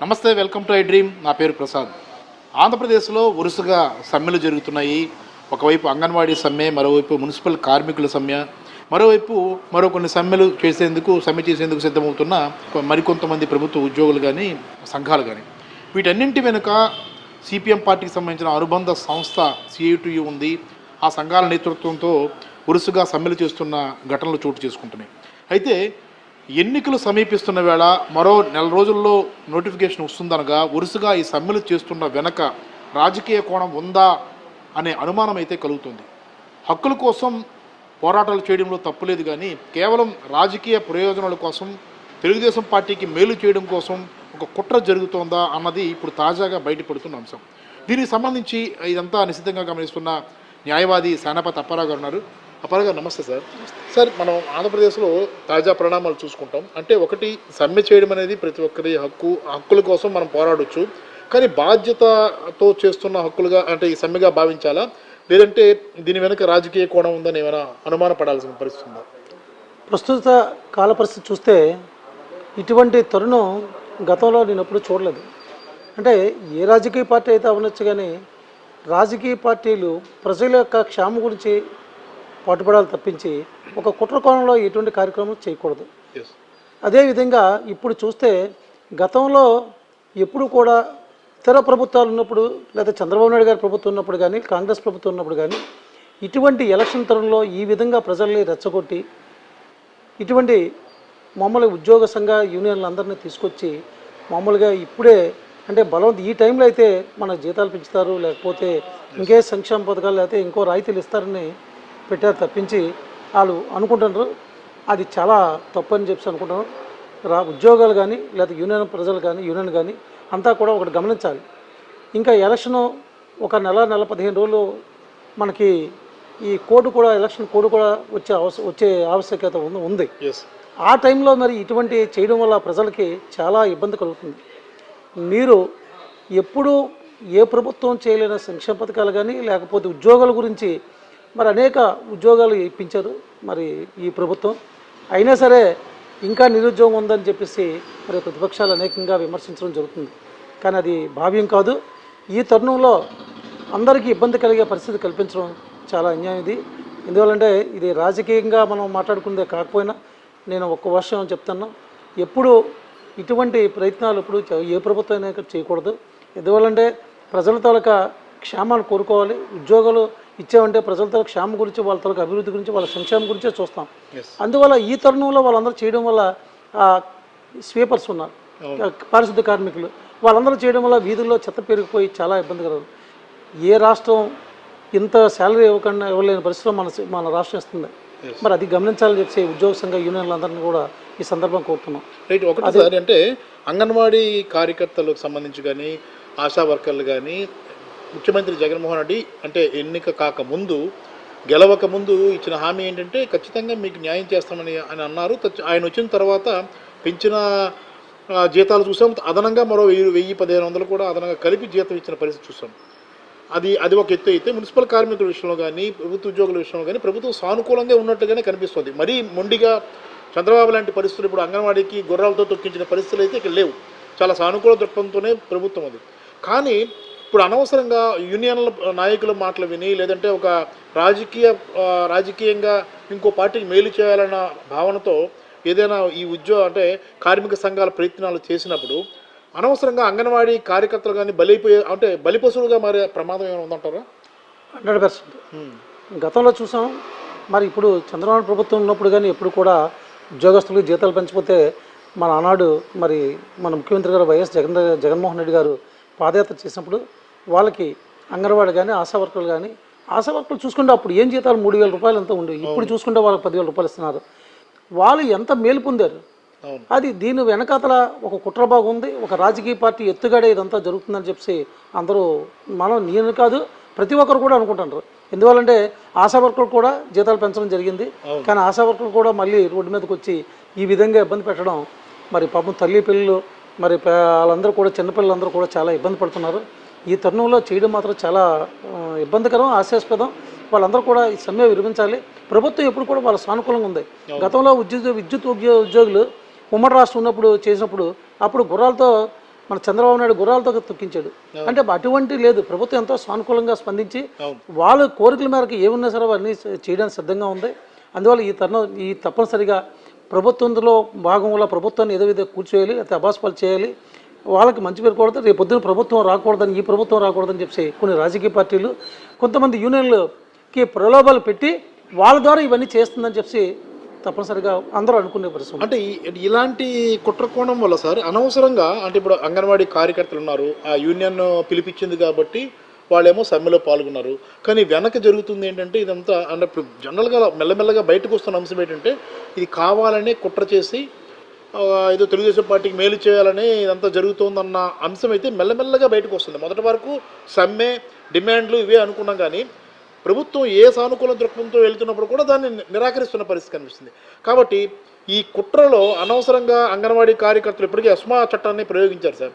నమస్తే welcome to I dream. నా పేరు ప్రసాద్. ఆంధ్రప్రదేశ్లో వరుసగా సమ్మెలు జరుగుతున్నాయి. ఒకవైపు అంగన్వాడీ సమ్మె మరోవైపు మున్సిపల్ కార్మికుల సమ్మె మరోవైపు మరో కొన్ని సమ్మెలు చేసేందుకు సమ్మె చేసేందుకు సిద్ధమవుతున్న మరికొంతమంది ప్రభుత్వ ఉద్యోగులు కానీ సంఘాలు కానీ వీటన్నింటి వెనుక సిపిఎం పార్టీకి సంబంధించిన అనుబంధ సంస్థ సిఐటియు ఉంది. ఆ సంఘాల నేతృత్వంతో వరుసగా సమ్మెలు చేస్తున్న ఘటనలు చోటు చేసుకుంటున్నాయి. అయితే ఎన్నికలు సమీపిస్తున్న వేళ మరో నెల రోజుల్లో నోటిఫికేషన్ వస్తుందనగా వరుసగా ఈ సమ్మెలు చేస్తున్న వెనక రాజకీయ కోణం ఉందా అనే అనుమానం అయితే కలుగుతుంది. హక్కుల కోసం పోరాటాలు చేయడంలో తప్పులేదు కానీ కేవలం రాజకీయ ప్రయోజనాల కోసం తెలుగుదేశం పార్టీకి మేలు చేయడం కోసం ఒక కుట్ర జరుగుతోందా అన్నది ఇప్పుడు తాజాగా బయటపడుతున్న అంశం. దీనికి సంబంధించి ఇదంతా నిశ్చితంగా గమనిస్తున్న న్యాయవాది సేనాపతి అప్పారావు గారు ఉన్నారు. అపరగా గారు నమస్తే సార్. సార్ మనం ఆంధ్రప్రదేశ్లో తాజా పరిణామాలు చూసుకుంటాం. అంటే ఒకటి సమ్మె చేయడం అనేది ప్రతి ఒక్కరి హక్కు హక్కుల కోసం మనం పోరాడొచ్చు. కానీ బాధ్యతతో చేస్తున్న హక్కులుగా అంటే ఈ సమ్మెగా భావించాలా? లేదంటే దీని వెనుక రాజకీయ కోణం ఉందని ఏమైనా అనుమానపడాల్సిన పరిస్థితి ఉందా? ప్రస్తుత కాల పరిస్థితి చూస్తే ఇటువంటి తరుణం గతంలో నేను ఎప్పుడు చూడలేదు. అంటే ఏ రాజకీయ పార్టీ అయితే అవ్వచ్చు కానీ రాజకీయ పార్టీలు ప్రజల యొక్క క్షేమం గురించి పాటుపడాలి తప్పించి ఒక కుట్ర కోణంలో ఎటువంటి కార్యక్రమం చేయకూడదు. అదేవిధంగా ఇప్పుడు చూస్తే గతంలో ఎప్పుడు కూడా ఇతర ప్రభుత్వాలు ఉన్నప్పుడు లేదా చంద్రబాబు నాయుడు గారి ప్రభుత్వం ఉన్నప్పుడు కానీ కాంగ్రెస్ ప్రభుత్వం ఉన్నప్పుడు కానీ ఇటువంటి ఎలక్షన్ తరంలో ఈ విధంగా ప్రజల్ని రెచ్చగొట్టి ఇటువంటి మామూలుగా ఉద్యోగ సంఘ యూనియన్లు అందరినీ తీసుకొచ్చి మామూలుగా ఇప్పుడే అంటే బలవంత ఈ టైంలో అయితే మన జీతాలు పెంచుతారు లేకపోతే ఇంకే సంక్షేమ పథకాలు లేకపోతే ఇంకో రాయితీలు ఇస్తారని పెట్టారు తప్పించి వాళ్ళు అనుకుంటున్నారు. అది చాలా తప్పు అని చెప్పి అనుకుంటున్నారు. రా ఉద్యోగాలు కానీ లేదా యూనియన్ ప్రజలు కానీ యూనియన్ కానీ అంతా కూడా ఒకటి గమనించాలి. ఇంకా ఎలక్షను ఒక నెల నెల పదిహేను రోజులు మనకి ఈ కోడ్ కూడా ఎలక్షన్ కోడ్ కూడా వచ్చే అవస వచ్చే ఆవశ్యకత ఉంది ఆ టైంలో మరి ఇటువంటి చేయడం వల్ల ప్రజలకి చాలా ఇబ్బంది కలుగుతుంది. మీరు ఎప్పుడు ఏ ప్రభుత్వం చేయలేని సంక్షేమ పథకాలు కానీ లేకపోతే ఉద్యోగాల గురించి మరి అనేక ఉద్యోగాలు ఇప్పించారు మరి ఈ ప్రభుత్వం. అయినా సరే ఇంకా నిరుద్యోగం ఉందని చెప్పేసి మరి ప్రతిపక్షాలు అనేకంగా విమర్శించడం జరుగుతుంది. కానీ అది భావ్యం కాదు. ఈ తరుణంలో అందరికీ ఇబ్బంది కలిగే పరిస్థితి కల్పించడం చాలా అన్యాయం ఇది. ఎందువల్లంటే ఇది రాజకీయంగా మనం మాట్లాడుకునేదే కాకపోయినా నేను ఒక్క వర్షం చెప్తాను ఎప్పుడు ఇటువంటి ప్రయత్నాలు ఇప్పుడు ఏ ప్రభుత్వం అయినా చేయకూడదు. ఎందువల్లంటే ప్రజల తాలూకా క్షేమాన్ని కోరుకోవాలి. ఉద్యోగాలు ఇచ్చామంటే ప్రజల తాలూకా క్షేమం గురించి వాళ్ళ తాలూకా అభివృద్ధి గురించి వాళ్ళ సంక్షేమం గురించే చూస్తాం. అందువల్ల ఈ తరుణంలో వాళ్ళందరూ చేయడం వల్ల స్వీపర్స్ ఉన్నారు. పారిశుద్ధ కార్మికులు. వాళ్ళందరూ చేయడం వల్ల వీధుల్లో చెత్త పెరిగిపోయి చాలా ఇబ్బందికరం. ఏ రాష్ట్రం ఇంత శాలరీ ఇవ్వకుండా ఇవ్వలేని పరిస్థితిలో మన మన రాష్ట్రం ఇస్తుంది మరి అది గమనించాలని చెప్పి ఉద్యోగ సంఘ యూనియన్లందరినీ కూడా ఈ సందర్భం కోరుతున్నాం. రైట్ ఒకటి అంటే అంగన్వాడీ కార్యకర్తలకు సంబంధించి కానీ ఆశా వర్కర్లు కానీ ముఖ్యమంత్రి జగన్మోహన్ రెడ్డి అంటే ఎన్నిక కాక ముందు గెలవక ముందు ఇచ్చిన హామీ ఏంటంటే ఖచ్చితంగా మీకు న్యాయం చేస్తామని అని అన్నారు. ఆయన వచ్చిన తర్వాత పెంచిన జీతాలు చూసాం. అదనంగా మరో వెయ్యి వెయ్యి పదిహేను వందలు కూడా అదనంగా కలిపి జీతం ఇచ్చిన పరిస్థితి చూసాం. అది అది ఒక ఎత్తు అయితే మున్సిపల్ కార్మికుల విషయంలో కానీ ప్రభుత్వ ఉద్యోగుల విషయంలో కానీ ప్రభుత్వం సానుకూలంగా ఉన్నట్టుగానే కనిపిస్తుంది. మరీ మొండిగా చంద్రబాబు లాంటి పరిస్థితులు ఇప్పుడు అంగన్వాడీకి గుర్రాలతో తొక్కించిన పరిస్థితులు అయితే ఇక్కడ లేవు. చాలా సానుకూల దృక్పథంతోనే ప్రభుత్వం అది. కానీ ఇప్పుడు అనవసరంగా యూనియన్ల నాయకుల మాటలు విని లేదంటే ఒక రాజకీయ రాజకీయంగా ఇంకో పార్టీకి మేలు చేయాలన్న భావనతో ఏదైనా ఈ ఉద్యోగ అంటే కార్మిక సంఘాల ప్రయత్నాలు చేసినప్పుడు అనవసరంగా అంగన్వాడీ కార్యకర్తలు కానీ బలైపోయే అంటే బలిపశువులుగా మారే ప్రమాదం ఏమైనా ఉందంటారా? Hundred percent. గతంలో చూసాం మరి ఇప్పుడు చంద్రబాబు ప్రభుత్వం ఉన్నప్పుడు కానీ ఎప్పుడు కూడా ఉద్యోగస్తులకు జీతాలు పెంచకపోతే మన ఆనాడు మరి మన ముఖ్యమంత్రి గారు వైఎస్ జగన్ జగన్మోహన్ రెడ్డి గారు పాదయాత్ర చేసినప్పుడు వాళ్ళకి అంగన్వాడి కానీ ఆశా వర్కర్లు కానీ ఆశా వర్కర్లు చూసుకుంటే అప్పుడు ఏం జీతాలు మూడు వేల రూపాయలు ఎంత ఉండేవి. ఇప్పుడు చూసుకుంటే వాళ్ళకి పదివేల రూపాయలు ఇస్తున్నారు. వాళ్ళు ఎంత మేలు పొందారు? అది దీని వెనకాతల ఒక కుట్రబాగు ఉంది. ఒక రాజకీయ పార్టీ ఎత్తుగడే ఇదంతా జరుగుతుందని చెప్పి అందరూ మనం నేను కాదు ప్రతి ఒక్కరు కూడా అనుకుంటున్నారు. ఎందువల్లంటే ఆశా వర్కర్లు కూడా జీతాలు పెంచడం జరిగింది. కానీ ఆశా వర్కర్లు కూడా మళ్ళీ రోడ్డు మీదకి వచ్చి ఈ విధంగా ఇబ్బంది పెట్టడం మరి పాపం తల్లి పిల్లలు మరి వాళ్ళందరూ కూడా చిన్నపిల్లలందరూ కూడా చాలా ఇబ్బంది పడుతున్నారు. ఈ తరుణంలో చేయడం మాత్రం చాలా ఇబ్బందికరం హాస్యాస్పదం. వాళ్ళందరూ కూడా ఈ సమ్మె విరమించాలి. ప్రభుత్వం ఎప్పుడు కూడా వాళ్ళ సానుకూలంగా ఉంది. గతంలో ఉద్యోగ విద్యుత్ ఉద్యో ఉద్యోగులు ఉమ్మడి రాష్ట్రం ఉన్నప్పుడు చేసినప్పుడు అప్పుడు గుర్రాలతో మన చంద్రబాబు నాయుడు గుర్రాలతో తొక్కించాడు. అంటే అటువంటి లేదు. ప్రభుత్వం ఎంతో సానుకూలంగా స్పందించి. వాళ్ళ కోరికల మేరకు ఏమున్నా సరే అవన్నీ చేయడానికి సిద్ధంగా ఉంది. అందువల్ల ఈ తరుణం ఈ తప్పనిసరిగా ప్రభుత్వంలో భాగం వల్ల ప్రభుత్వాన్ని ఏదో విధంగా కూర్చోయాలి లేకపోతే అభాస్పాలు చేయాలి. వాళ్ళకి మంచి పేరు కూడదు రేపు పొద్దున ప్రభుత్వం రాకూడదని ఈ ప్రభుత్వం రాకూడదని చెప్పి కొన్ని రాజకీయ పార్టీలు కొంతమంది యూనియన్లకి ప్రలోభాలు పెట్టి వాళ్ళ ద్వారా ఇవన్నీ చేస్తుందని చెప్పి తప్పనిసరిగా అందరూ అనుకునే పరిస్థితి అంటే ఇలాంటి కుట్రకోణం వల్ల సార్ అనవసరంగా అంటే ఇప్పుడు అంగన్వాడీ కార్యకర్తలు ఉన్నారు ఆ యూనియన్ పిలిపించింది కాబట్టి వాళ్ళేమో సమ్మెలో పాల్గొన్నారు. కానీ వెనక జరుగుతుంది ఏంటంటే ఇదంతా అంటే ఇప్పుడు జనరల్గా మెల్లమెల్లగా బయటకు వస్తున్న అంశం ఏంటంటే ఇది కావాలనే కుట్ర చేసి ఏదో తెలుగుదేశం పార్టీకి మేలు చేయాలని ఇదంతా జరుగుతోందన్న అంశం అయితే మెల్లమెల్లగా బయటకు వస్తుంది. మొదటి వరకు సమ్మె డిమాండ్లు ఇవే అనుకున్నాం కానీ ప్రభుత్వం ఏ సానుకూల దృక్పథంతో వెళ్తున్నప్పుడు కూడా దాన్ని నిరాకరిస్తున్న పరిస్థితి కనిపిస్తుంది. కాబట్టి ఈ కుట్రలో అనవసరంగా అంగన్వాడీ కార్యకర్తలు ఇప్పటికీ అస్మా చట్టాన్ని ప్రయోగించారు సార్.